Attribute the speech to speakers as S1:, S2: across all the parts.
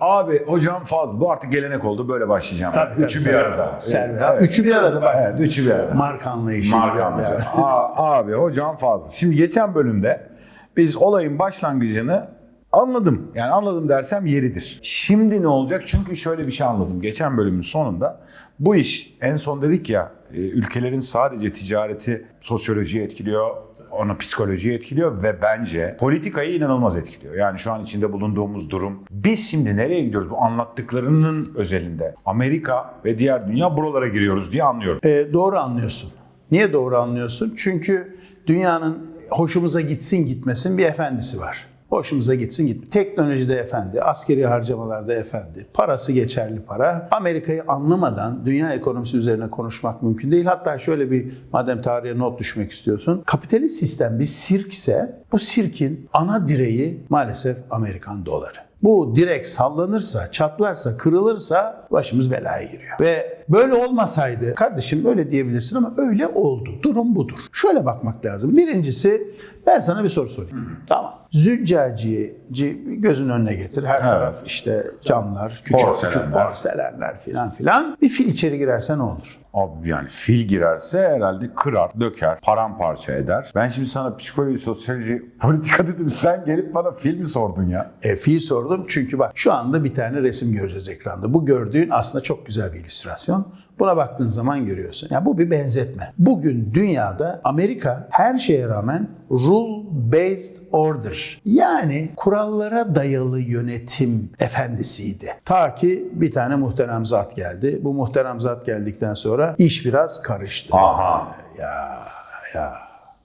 S1: Abi hocam fazla. Bu artık gelenek oldu. Böyle başlayacağım.
S2: Tabii, tabii,
S1: üçü bir
S2: tabii.
S1: arada.
S2: Servet.
S1: Evet.
S2: Üçü bir arada bak.
S1: Evet, üçü bir arada.
S2: Marka anlayışı.
S1: Marka anlayışı. Abi hocam fazla. Şimdi geçen bölümde biz olayın başlangıcını anladım. Yani anladım dersem yeridir. Şimdi ne olacak? Çünkü şöyle bir şey anladım. Geçen bölümün sonunda bu iş en son dedik ya e, ülkelerin sadece ticareti sosyolojiyi etkiliyor, ona psikolojiyi etkiliyor ve bence politikayı inanılmaz etkiliyor. Yani şu an içinde bulunduğumuz durum. Biz şimdi nereye gidiyoruz bu anlattıklarının özelinde? Amerika ve diğer dünya buralara giriyoruz diye anlıyorum.
S2: Ee, doğru anlıyorsun. Niye doğru anlıyorsun? Çünkü dünyanın hoşumuza gitsin gitmesin bir efendisi var. Hoşumuza gitsin git. Teknolojide efendi, askeri harcamalarda efendi, parası geçerli para. Amerika'yı anlamadan dünya ekonomisi üzerine konuşmak mümkün değil. Hatta şöyle bir madem tarihe not düşmek istiyorsun. Kapitalist sistem bir sirkse bu sirkin ana direği maalesef Amerikan doları. Bu direk sallanırsa, çatlarsa, kırılırsa başımız belaya giriyor. Ve böyle olmasaydı, kardeşim öyle diyebilirsin ama öyle oldu. Durum budur. Şöyle bakmak lazım. Birincisi ben sana bir soru sorayım. Tamam. Züccaciyi gözün önüne getir. Her taraf işte camlar, küçük küçük
S1: Porselenler.
S2: porselenler filan filan. Bir fil içeri girerse ne olur?
S1: Abi yani fil girerse herhalde kırar, döker, paramparça eder. Ben şimdi sana psikoloji, sosyoloji, politika dedim. Sen gelip bana fil mi sordun ya?
S2: E, fiil sordum çünkü bak şu anda bir tane resim göreceğiz ekranda. Bu gördüğün aslında çok güzel bir illüstrasyon. Buna baktığın zaman görüyorsun. Yani bu bir benzetme. Bugün dünyada Amerika her şeye rağmen rule based order yani kurallara dayalı yönetim efendisiydi. Ta ki bir tane muhterem zat geldi. Bu muhterem zat geldikten sonra iş biraz karıştı.
S1: Aha.
S2: Ya ya.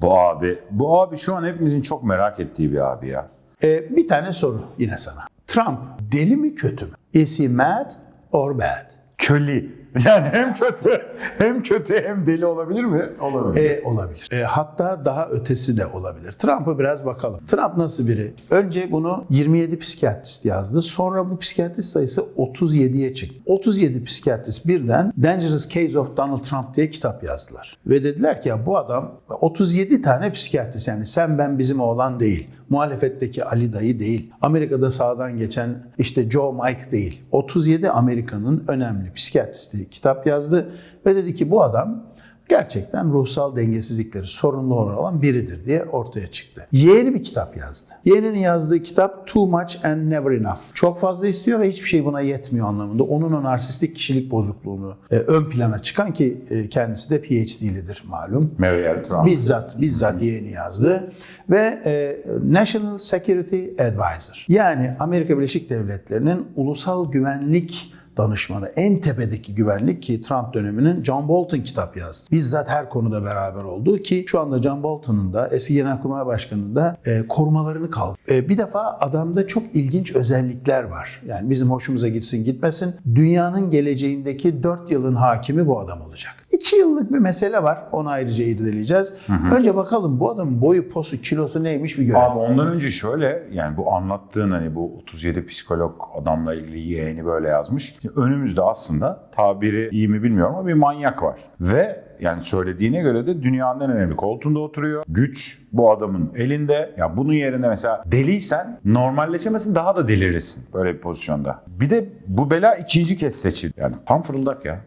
S1: Bu abi, bu abi şu an hepimizin çok merak ettiği bir abi ya.
S2: E, bir tane soru yine sana. Trump deli mi kötü mü? Is he mad or bad?
S1: Köli. Yani hem kötü, hem kötü hem deli olabilir mi? Olabilir.
S2: E, olabilir. E, hatta daha ötesi de olabilir. Trump'a biraz bakalım. Trump nasıl biri? Önce bunu 27 psikiyatrist yazdı. Sonra bu psikiyatrist sayısı 37'ye çıktı. 37 psikiyatrist birden Dangerous Case of Donald Trump diye kitap yazdılar. Ve dediler ki ya bu adam 37 tane psikiyatrist yani sen ben bizim oğlan değil. Muhalefetteki Ali dayı değil. Amerika'da sağdan geçen işte Joe Mike değil. 37 Amerika'nın önemli psikiyatristi kitap yazdı ve dedi ki bu adam gerçekten ruhsal dengesizlikleri sorunlu olan biridir diye ortaya çıktı. Yeğeni bir kitap yazdı. Yeğeninin yazdığı kitap Too Much and Never Enough. Çok fazla istiyor ve hiçbir şey buna yetmiyor anlamında. Onun o narsistik kişilik bozukluğunu e, ön plana çıkan ki e, kendisi de PhD'lidir malum.
S1: Trump.
S2: Bizzat bizzat yeğeni yazdı ve e, National Security Advisor yani Amerika Birleşik Devletleri'nin ulusal güvenlik danışmanı, en tepedeki güvenlik ki Trump döneminin John Bolton kitap yazdı. Bizzat her konuda beraber oldu ki şu anda John Bolton'un da eski Genelkurmay Başkanı'nın da e, korumalarını kaldı. E, bir defa adamda çok ilginç özellikler var. Yani bizim hoşumuza gitsin gitmesin. Dünyanın geleceğindeki 4 yılın hakimi bu adam olacak. 2 yıllık bir mesele var. Onu ayrıca irdeleyeceğiz. Önce bakalım bu adamın boyu, posu, kilosu neymiş bir görelim.
S1: Abi ondan önce şöyle yani bu anlattığın hani bu 37 psikolog adamla ilgili yeğeni böyle yazmış. Önümüzde aslında tabiri iyi mi bilmiyorum ama bir manyak var. Ve yani söylediğine göre de dünyanın en önemli koltuğunda oturuyor. Güç bu adamın elinde. Ya bunun yerine mesela deliysen normalleşemezsin daha da delirirsin böyle bir pozisyonda. Bir de bu bela ikinci kez seçildi. Yani tam fırıldak ya.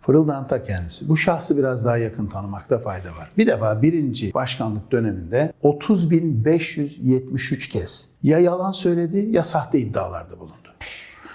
S2: Fırıldanta kendisi. Bu şahsı biraz daha yakın tanımakta fayda var. Bir defa birinci başkanlık döneminde 30.573 kez ya yalan söyledi ya sahte iddialarda bulundu.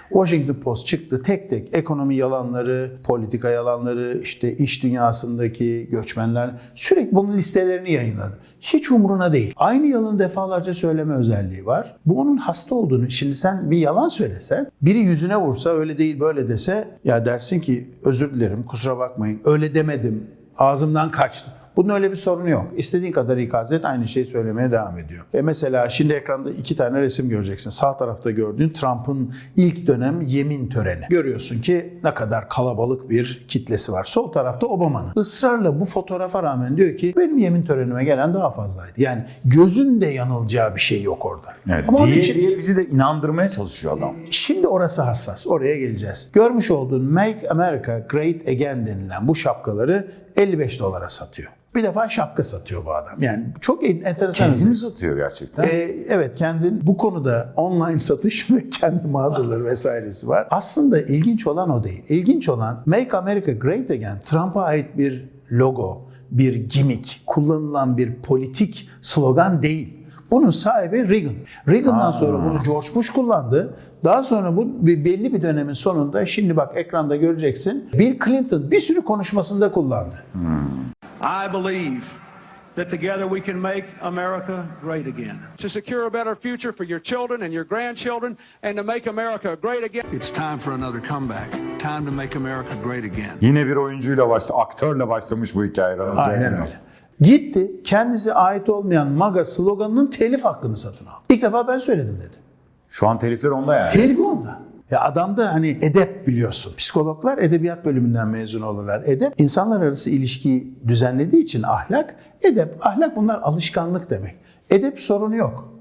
S2: Washington Post çıktı tek tek ekonomi yalanları, politika yalanları, işte iş dünyasındaki göçmenler sürekli bunun listelerini yayınladı. Hiç umruna değil. Aynı yalanı defalarca söyleme özelliği var. Bu onun hasta olduğunu. Şimdi sen bir yalan söylesen, biri yüzüne vursa öyle değil böyle dese ya dersin ki özür dilerim kusura bakmayın öyle demedim ağzımdan kaçtı. Bunun öyle bir sorunu yok. İstediğin kadar ikaz et aynı şeyi söylemeye devam ediyor. E mesela şimdi ekranda iki tane resim göreceksin. Sağ tarafta gördüğün Trump'ın ilk dönem yemin töreni. Görüyorsun ki ne kadar kalabalık bir kitlesi var. Sol tarafta Obama'nın. Israrla bu fotoğrafa rağmen diyor ki benim yemin törenime gelen daha fazlaydı. Yani gözün de yanılacağı bir şey yok orada.
S1: Evet,
S2: Ama onun
S1: diye,
S2: için
S1: diye bizi de inandırmaya çalışıyor adam.
S2: Şimdi orası hassas. Oraya geleceğiz. Görmüş olduğun Make America Great Again denilen bu şapkaları 55 dolara satıyor. Bir defa şapka satıyor bu adam. Yani çok enteresan.
S1: Kendimiz atıyor gerçekten.
S2: Ee, evet kendin bu konuda online satış ve kendi mağazaları vesairesi var. Aslında ilginç olan o değil. İlginç olan Make America Great Again Trump'a ait bir logo, bir gimmick, kullanılan bir politik slogan değil. Bunun sahibi Reagan. Reagan'dan
S1: Aa.
S2: sonra bunu George Bush kullandı. Daha sonra bu bir- belli bir dönemin sonunda şimdi bak ekranda göreceksin. Bill Clinton bir sürü konuşmasında kullandı.
S3: I believe that together we can make America great again.
S4: to secure a better future for your children and your grandchildren and to make America great again.
S3: It's time for another comeback. Time to make America great again.
S1: Yine bir oyuncuyla başladı, aktörle başlamış bu hikaye.
S2: Aynen öyle. Gitti kendisi ait olmayan MAGA sloganının telif hakkını satın aldı. İlk defa ben söyledim dedi.
S1: Şu an telifler onda yani.
S2: Telifi onda. Ya adamda hani edep biliyorsun. Psikologlar edebiyat bölümünden mezun olurlar. Edep insanlar arası ilişkiyi düzenlediği için ahlak, edep, ahlak bunlar alışkanlık demek. Edep sorunu yok.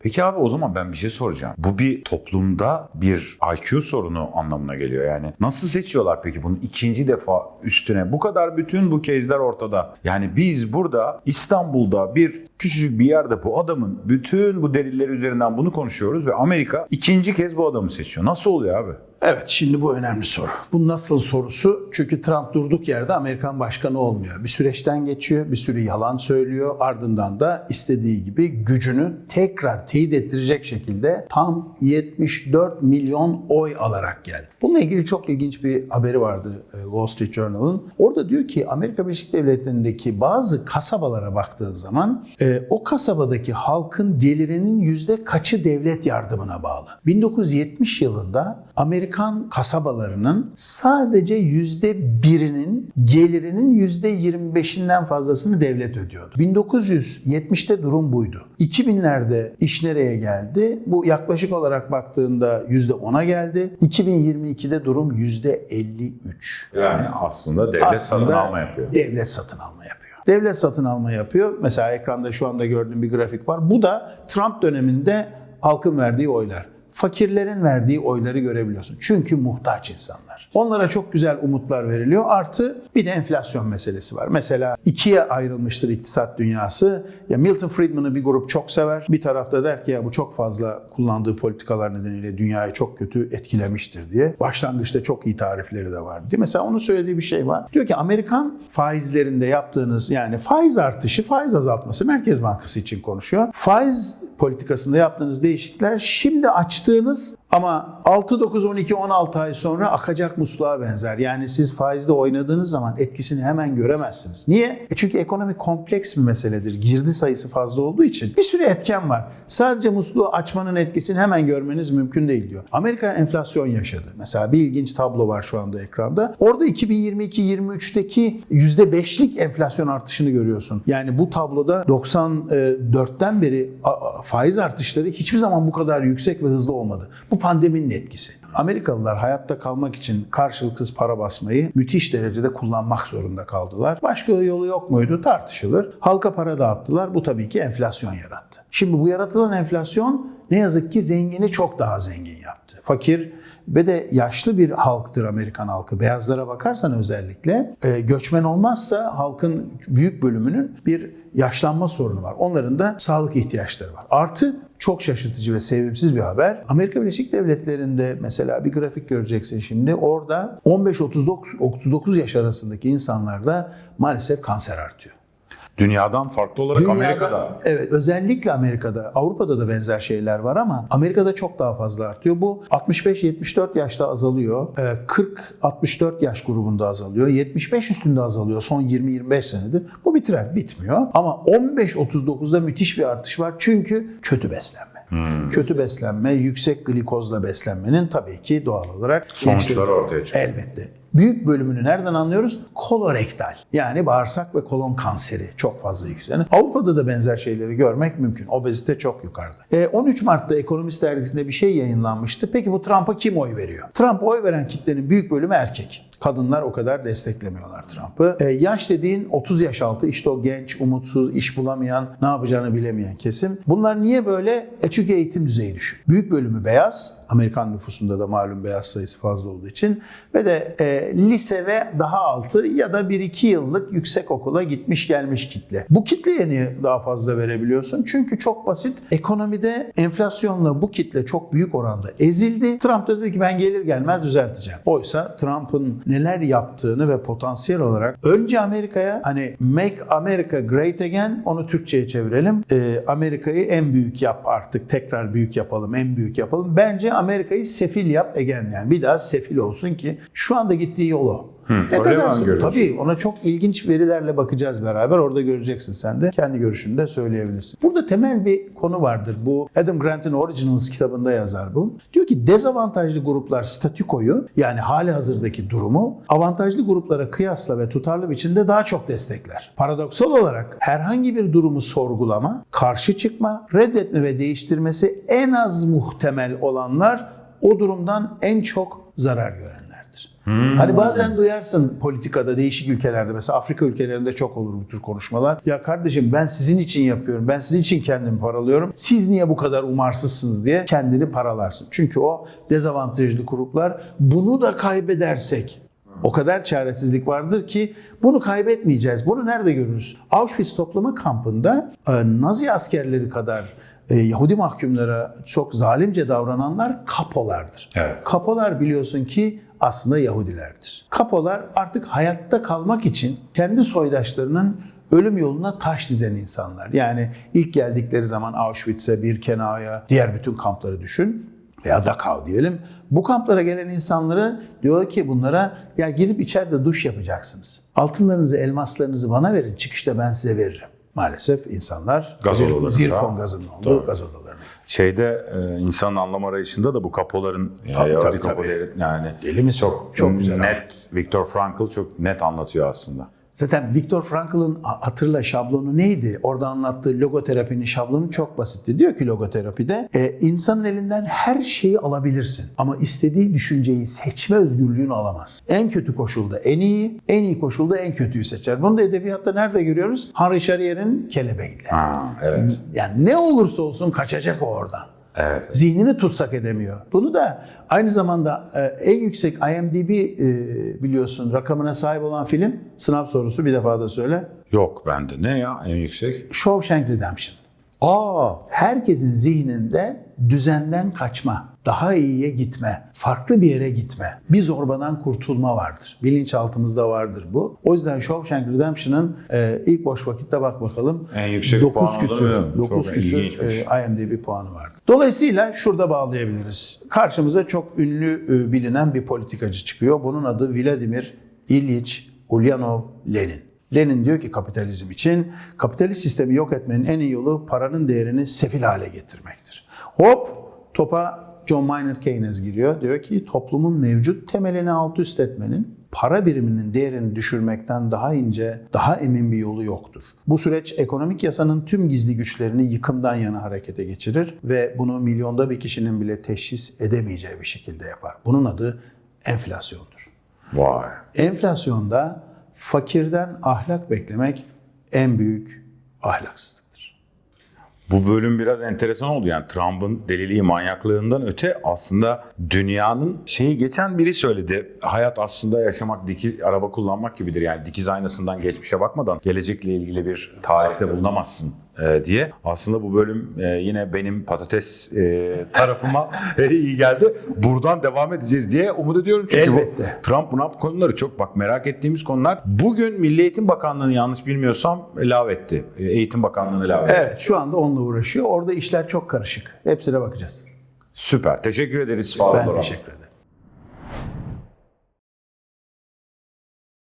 S1: Peki abi o zaman ben bir şey soracağım. Bu bir toplumda bir IQ sorunu anlamına geliyor yani. Nasıl seçiyorlar peki bunu ikinci defa üstüne? Bu kadar bütün bu kezler ortada. Yani biz burada İstanbul'da bir küçücük bir yerde bu adamın bütün bu deliller üzerinden bunu konuşuyoruz ve Amerika ikinci kez bu adamı seçiyor. Nasıl oluyor abi?
S2: Evet şimdi bu önemli soru. Bu nasıl sorusu? Çünkü Trump durduk yerde Amerikan başkanı olmuyor. Bir süreçten geçiyor, bir sürü yalan söylüyor. Ardından da istediği gibi gücünü tekrar teyit ettirecek şekilde tam 74 milyon oy alarak geldi. Bununla ilgili çok ilginç bir haberi vardı e, Wall Street Journal'ın. Orada diyor ki Amerika Birleşik Devletleri'ndeki bazı kasabalara baktığın zaman e, o kasabadaki halkın gelirinin yüzde kaçı devlet yardımına bağlı. 1970 yılında Amerikan kasabalarının sadece yüzde birinin gelirinin yüzde 25'inden fazlasını devlet ödüyordu. 1970'te durum buydu. 2000'lerde iş nereye geldi? Bu yaklaşık olarak baktığında yüzde 10'a geldi. 2022'de durum yüzde 53.
S1: Yani aslında devlet satın alma yapıyor.
S2: Devlet satın alma yapıyor. Devlet satın alma yapıyor. Mesela ekranda şu anda gördüğüm bir grafik var. Bu da Trump döneminde halkın verdiği oylar. Fakirlerin verdiği oyları görebiliyorsun. Çünkü muhtaç insanlar. Onlara çok güzel umutlar veriliyor. Artı bir de enflasyon meselesi var. Mesela ikiye ayrılmıştır iktisat dünyası. Ya Milton Friedman'ı bir grup çok sever. Bir tarafta der ki ya bu çok fazla kullandığı politikalar nedeniyle dünyayı çok kötü etkilemiştir diye. Başlangıçta çok iyi tarifleri de var. diye. Mesela onun söylediği bir şey var. Diyor ki Amerikan faizlerinde yaptığınız yani faiz artışı, faiz azaltması Merkez Bankası için konuşuyor. Faiz politikasında yaptığınız değişiklikler şimdi açtığınız ama 6, 9, 12, 16 ay sonra akacak musluğa benzer. Yani siz faizde oynadığınız zaman etkisini hemen göremezsiniz. Niye? E çünkü ekonomi kompleks bir meseledir. Girdi sayısı fazla olduğu için bir sürü etken var. Sadece musluğu açmanın etkisini hemen görmeniz mümkün değil diyor. Amerika enflasyon yaşadı. Mesela bir ilginç tablo var şu anda ekranda. Orada 2022-23'teki %5'lik enflasyon artışını görüyorsun. Yani bu tabloda 94'ten beri a- a- faiz artışları hiçbir zaman bu kadar yüksek ve hızlı olmadı. Bu pandeminin etkisi. Amerikalılar hayatta kalmak için karşılıksız para basmayı müthiş derecede kullanmak zorunda kaldılar. Başka yolu yok muydu tartışılır. Halka para dağıttılar. Bu tabii ki enflasyon yarattı. Şimdi bu yaratılan enflasyon ne yazık ki zengini çok daha zengin yaptı. Fakir ve de yaşlı bir halktır Amerikan halkı. Beyazlara bakarsan özellikle e, göçmen olmazsa halkın büyük bölümünün bir yaşlanma sorunu var. Onların da sağlık ihtiyaçları var. Artı çok şaşırtıcı ve sevimsiz bir haber. Amerika Birleşik Devletleri'nde mesela bir grafik göreceksin şimdi. Orada 15-39 yaş arasındaki insanlarda maalesef kanser artıyor.
S1: Dünyadan farklı olarak
S2: Dünyada-
S1: Amerika'da
S2: Evet özellikle Amerika'da, Avrupa'da da benzer şeyler var ama Amerika'da çok daha fazla artıyor. Bu 65-74 yaşta azalıyor. Ee, 40-64 yaş grubunda azalıyor. 75 üstünde azalıyor son 20-25 senedir. Bu bir trend bitmiyor. Ama 15-39'da müthiş bir artış var. Çünkü kötü beslenme. Kötü beslenme, yüksek glikozla beslenmenin tabii ki doğal olarak
S1: Sonuçları ortaya çıkıyor.
S2: Elbette. Büyük bölümünü nereden anlıyoruz? Kolorektal. Yani bağırsak ve kolon kanseri çok fazla yükselen. Avrupa'da da benzer şeyleri görmek mümkün. Obezite çok yukarıda. E, 13 Mart'ta Ekonomist dergisinde bir şey yayınlanmıştı. Peki bu Trump'a kim oy veriyor? Trump oy veren kitlenin büyük bölümü erkek. Kadınlar o kadar desteklemiyorlar Trump'ı. E, yaş dediğin 30 yaş altı işte o genç, umutsuz, iş bulamayan, ne yapacağını bilemeyen kesim. Bunlar niye böyle? E çünkü eğitim düzeyi düşük. Büyük bölümü beyaz. Amerikan nüfusunda da malum beyaz sayısı fazla olduğu için ve de e, lise ve daha altı ya da 1-2 yıllık yüksek okula gitmiş gelmiş kitle. Bu kitleye niye daha fazla verebiliyorsun? Çünkü çok basit. Ekonomide enflasyonla bu kitle çok büyük oranda ezildi. Trump da dedi ki ben gelir gelmez düzelteceğim. Oysa Trump'ın neler yaptığını ve potansiyel olarak önce Amerika'ya hani Make America Great Again onu Türkçe'ye çevirelim. Ee, Amerika'yı en büyük yap artık tekrar büyük yapalım en büyük yapalım. Bence Amerika'yı sefil yap again yani bir daha sefil olsun ki şu anda gittiği yol o.
S1: öyle mi öngörüyorsun?
S2: Tabii ona çok ilginç verilerle bakacağız beraber. Orada göreceksin sen de. Kendi görüşünü de söyleyebilirsin. Burada temel bir konu vardır. Bu Adam Grant'ın Originals kitabında yazar bu. Diyor ki dezavantajlı gruplar statükoyu yani hali hazırdaki durumu avantajlı gruplara kıyasla ve tutarlı biçimde daha çok destekler. Paradoksal olarak herhangi bir durumu sorgulama, karşı çıkma, reddetme ve değiştirmesi en az muhtemel olanlar o durumdan en çok zarar görenlerdir. Hani bazen duyarsın politikada değişik ülkelerde mesela Afrika ülkelerinde çok olur bu tür konuşmalar. Ya kardeşim ben sizin için yapıyorum. Ben sizin için kendimi paralıyorum. Siz niye bu kadar umarsızsınız diye kendini paralarsın. Çünkü o dezavantajlı gruplar bunu da kaybedersek o kadar çaresizlik vardır ki bunu kaybetmeyeceğiz. Bunu nerede görürüz? Auschwitz toplama kampında e, Nazi askerleri kadar e, Yahudi mahkumlara çok zalimce davrananlar kapolardır.
S1: Evet.
S2: Kapolar biliyorsun ki aslında Yahudilerdir. Kapolar artık hayatta kalmak için kendi soydaşlarının ölüm yoluna taş dizen insanlar. Yani ilk geldikleri zaman Auschwitz'e, Birkenau'ya, diğer bütün kampları düşün veya Dachau diyelim. Bu kamplara gelen insanları diyor ki bunlara ya girip içeride duş yapacaksınız. Altınlarınızı, elmaslarınızı bana verin. Çıkışta ben size veririm. Maalesef insanlar
S1: Gaz
S2: zirkon gazının olduğu gaz odalarına.
S1: Şeyde e, insanın anlam arayışında da bu kapoların
S2: Tabii,
S1: yani,
S2: tabii,
S1: kapoları yani
S2: Deli misin?
S1: çok
S2: Çok güzel
S1: net Viktor Frankl çok net anlatıyor aslında.
S2: Zaten Viktor Frankl'ın hatırla şablonu neydi? Orada anlattığı logoterapinin şablonu çok basitti. Diyor ki logoterapide e, insanın elinden her şeyi alabilirsin. Ama istediği düşünceyi seçme özgürlüğünü alamaz. En kötü koşulda en iyi, en iyi koşulda en kötüyü seçer. Bunu da edebiyatta nerede görüyoruz? Henri Charrier'in kelebeğinde.
S1: Ha, evet.
S2: Yani ne olursa olsun kaçacak o oradan.
S1: Evet.
S2: Zihnini tutsak edemiyor. Bunu da aynı zamanda e, en yüksek IMDb e, biliyorsun rakamına sahip olan film sınav sorusu bir defa da söyle.
S1: Yok bende. Ne ya en yüksek?
S2: Shawshank Redemption.
S1: Aa,
S2: Herkesin zihninde düzenden kaçma, daha iyiye gitme, farklı bir yere gitme, bir zorbadan kurtulma vardır. Bilinçaltımızda vardır bu. O yüzden Shawshank Redemption'ın e, ilk boş vakitte bak bakalım.
S1: En yüksek
S2: 9
S1: puan
S2: küsür,
S1: alıyor.
S2: 9
S1: Çok
S2: küsür
S1: ilginçmiş.
S2: e, IMDb puanı vardır. Dolayısıyla şurada bağlayabiliriz. Karşımıza çok ünlü e, bilinen bir politikacı çıkıyor. Bunun adı Vladimir İlyich Ulyanov Lenin. Lenin diyor ki kapitalizm için kapitalist sistemi yok etmenin en iyi yolu paranın değerini sefil hale getirmektir. Hop topa John Maynard Keynes giriyor. Diyor ki toplumun mevcut temelini alt üst etmenin para biriminin değerini düşürmekten daha ince, daha emin bir yolu yoktur. Bu süreç ekonomik yasanın tüm gizli güçlerini yıkımdan yana harekete geçirir ve bunu milyonda bir kişinin bile teşhis edemeyeceği bir şekilde yapar. Bunun adı enflasyondur.
S1: vay.
S2: Enflasyonda fakirden ahlak beklemek en büyük ahlaksızlıktır.
S1: Bu bölüm biraz enteresan oldu. Yani Trump'ın deliliği, manyaklığından öte aslında dünyanın şeyi geçen biri söyledi. Hayat aslında yaşamak, dikiz, araba kullanmak gibidir. Yani dikiz aynasından geçmişe bakmadan gelecekle ilgili bir tarifte bulunamazsın e, diye. Aslında bu bölüm e, yine benim patates e, tarafıma iyi geldi. Buradan devam edeceğiz diye umut ediyorum. Çünkü bu
S2: Elbette.
S1: Trump Trump konuları çok bak merak ettiğimiz konular. Bugün Milli Eğitim Bakanlığı'nı yanlış bilmiyorsam lağvetti. E, Eğitim Bakanlığı'nı lağvetti.
S2: Evet şu anda onunla uğraşıyor. Orada işler çok karışık. Hepsine bakacağız.
S1: Süper. Teşekkür ederiz.
S2: Ben
S1: Sağ olun.
S2: teşekkür ederim.